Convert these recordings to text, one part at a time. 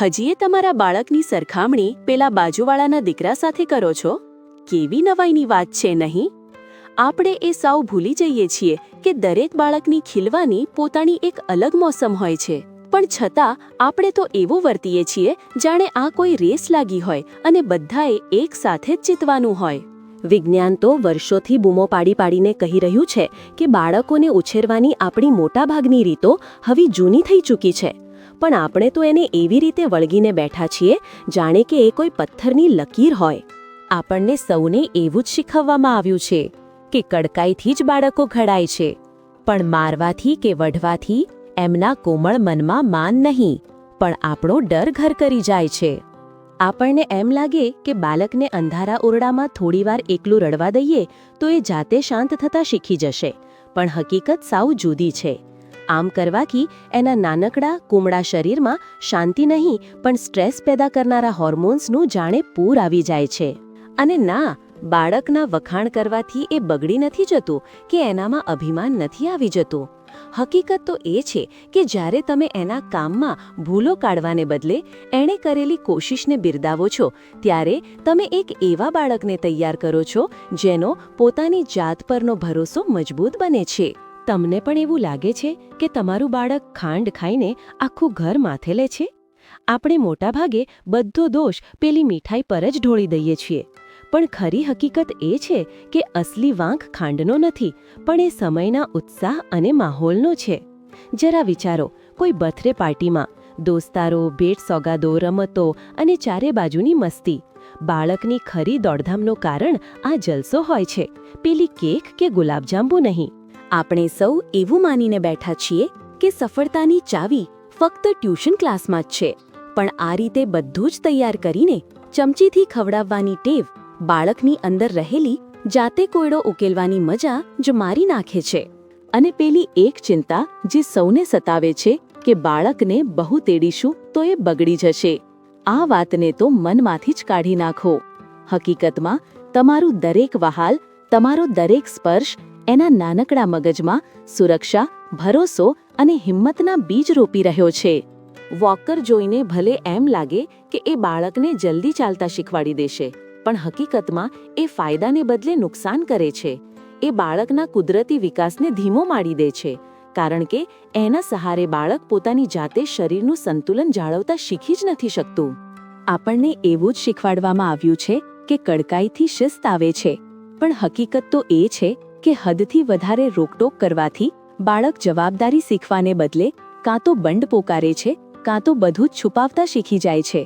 હજીએ તમારા બાળકની સરખામણી પેલા બાજુવાળાના દીકરા સાથે કરો છો? કેવી નવાઈની વાત છે નહીં? આપણે એ સાવ ભૂલી જઈએ છીએ કે દરેક બાળકની ખીલવાની પોતાની એક અલગ મોસમ હોય છે. પણ છતાં, આપણે તો એવું વર્તીએ છીએ, જાણે આ કોઈ રેસ લાગી હોય અને બધાએ એક સાથે જ જીતવાનું હોય. વિજ્ઞાન તો વર્ષોથી બૂમો પાડી પાડીને કહી રહ્યું છે કે બાળકોને ઉછેરવાની આપણી મોટાભાગની રીતો હવે જૂની થઈ ચૂકી છે. પણ આપણે તો એને એવી રીતે વળગીને બેઠા છીએ, જાણે કે એ કોઈ પથ્થરની લકીર હોય. આપણને સૌને એવું જ શીખવવામાં આવ્યું છે કે કડકાઈથી જ બાળકો ઘડાય છે. પણ મારવાથી કે વઢવાથી એમના કોમળ મનમાં માન નહીં, પણ આપણો ડર ઘર કરી જાય છે. આપણને એમ લાગે કે બાળકને અંધારા ઓરડામાં થોડીવાર એકલું રડવા દઈએ તો એ જાતે શાંત થતા શીખી જશે, પણ હકીકત સાવ જુદી છે. આમ કરવાથી એના નાનકડા કુમળા શરીરમાં શાંતિ નહીં, પણ સ્ટ્રેસ પેદા કરનારા હોર્મોન્સનું જાણે પૂર આવી જાય છે. અને ના, બાળકના વખાણ કરવાથી એ બગડી નથી જતું, કે એનામાં અભિમાન નથી આવી જતું. હકીકત તો એ છે કે જ્યારે તમે એના કામમાં ભૂલો કાઢવાને બદલે એણે કરેલી કોશિશને બિરદાવો છો, ત્યારે તમે એક એવા બાળકને તૈયાર કરો છો, જેનો પોતાની જાત પરનો ભરોસો મજબૂત બને છે. તમને પણ એવું લાગે છે કે તમારું બાળક ખાંડ ખાઈને આખું ઘર માથે લે છે? આપણે મોટાભાગે બધો દોષ પેલી મીઠાઈ પર જ ઢોળી દઈએ છીએ. પણ ખરી હકીકત એ છે કે અસલી વાંક ખાંડનો નથી, પણ એ સમયના ઉત્સાહ અને માહોલનો છે. જરા વિચારો, કોઈ બર્થડે પાર્ટીમાં દોસ્તારો, ભેટ સોગાદો, રમતો અને ચારે બાજુની મસ્તી. બાળકની ખરી દોડધામનું કારણ આ જલસો હોય છે. પેલી કેક કે ગુલાબજાંબુ નહીં. આપણે સૌ એવું માનીને બેઠા છીએ કે સફળતાની ચાવી ફક્ત ટ્યુશન ક્લાસમાં જ છે. પણ આ રીતે બધું જ તૈયાર કરીને ચમચીથી ખવડાવવાની ટેવ બાળકની અંદર રહેલી જાતે કોયડો ઉકેલવાની મજા જ મારી નાખે છે. અને પેલી એક ચિંતા જે સૌને સતાવે છે કે બાળકને બહુ તેડીશું તો એ બગડી જશે. આ વાતને તો મનમાંથી જ કાઢી નાખો. હકીકતમાં તમારું દરેક વહાલ, તમારો દરેક સ્પર્શ એના નાનકડા મગજમાં સુરક્ષા, ભરોસો અને હિંમતના બીજ રોપી રહ્યો છે. વોકર જોઈને ભલે એમ લાગે કે એ બાળકને જલ્દી ચાલતા શીખવાડી દેશે, પણ હકીકતમાં એ ફાયદાને બદલે નુકસાન કરે છે. એ બાળકના કુદરતી વિકાસને ધીમો માડી દે છે, કારણ કે એના સહારે બાળક પોતાની જાતે શરીરનું સંતુલન જાળવતા શીખી જ નથી શકતું. આપણને એવું જ શીખવાડવામાં આવ્યું છે કે કડકાઈથી શિસ્ત આવે છે, પણ હકીકત તો એ છે કે હદથી વધારે રોકટોક કરવાથી બાળક જવાબદારી શીખવાને બદલે કાં તો બંડ પોકારે છે, કાં તો બધું જ છુપાવતા શીખી જાય છે.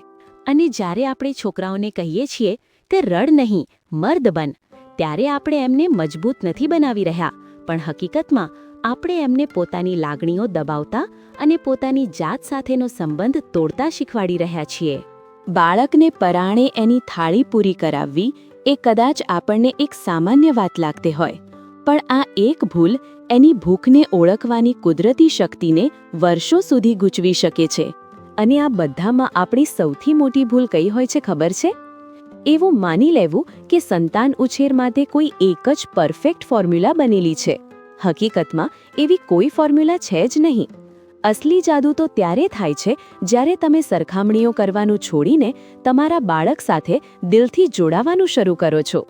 અને જ્યારે આપણે છોકરાઓને કહીએ છીએ તે રડ નહીં, મર્દ બન, ત્યારે આપણે એમને મજબૂત નથી બનાવી રહ્યા, પણ હકીકતમાં આપણે એમને પોતાની લાગણીઓ દબાવતા અને પોતાની જાત સાથેનો સંબંધ તોડતા શીખવાડી રહ્યા છીએ. બાળકને પરાણે એની થાળી પૂરી કરાવવી એ કદાચ આપણને એક સામાન્ય વાત લાગતી હોય. પણ આ એક ભૂલ એની ભૂખને ઓળખવાની કુદરતી શક્તિને વર્ષો સુધી ગૂંચવી શકે છે. અને આ બધામાં આપણી સૌથી મોટી ભૂલ કઈ હોય છે ખબર છે? એવું માની લેવું કે સંતાન ઉછેર માટે કોઈ એક જ પરફેક્ટ ફોર્મ્યુલા બનેલી છે. હકીકતમાં એવી કોઈ ફોર્મ્યુલા છે જ નહીં. અસલી જાદુ તો ત્યારે થાય છે જ્યારે તમે સરખામણીઓ કરવાનું છોડીને તમારા બાળક સાથે દિલથી જોડાવાનું શરૂ કરો છો.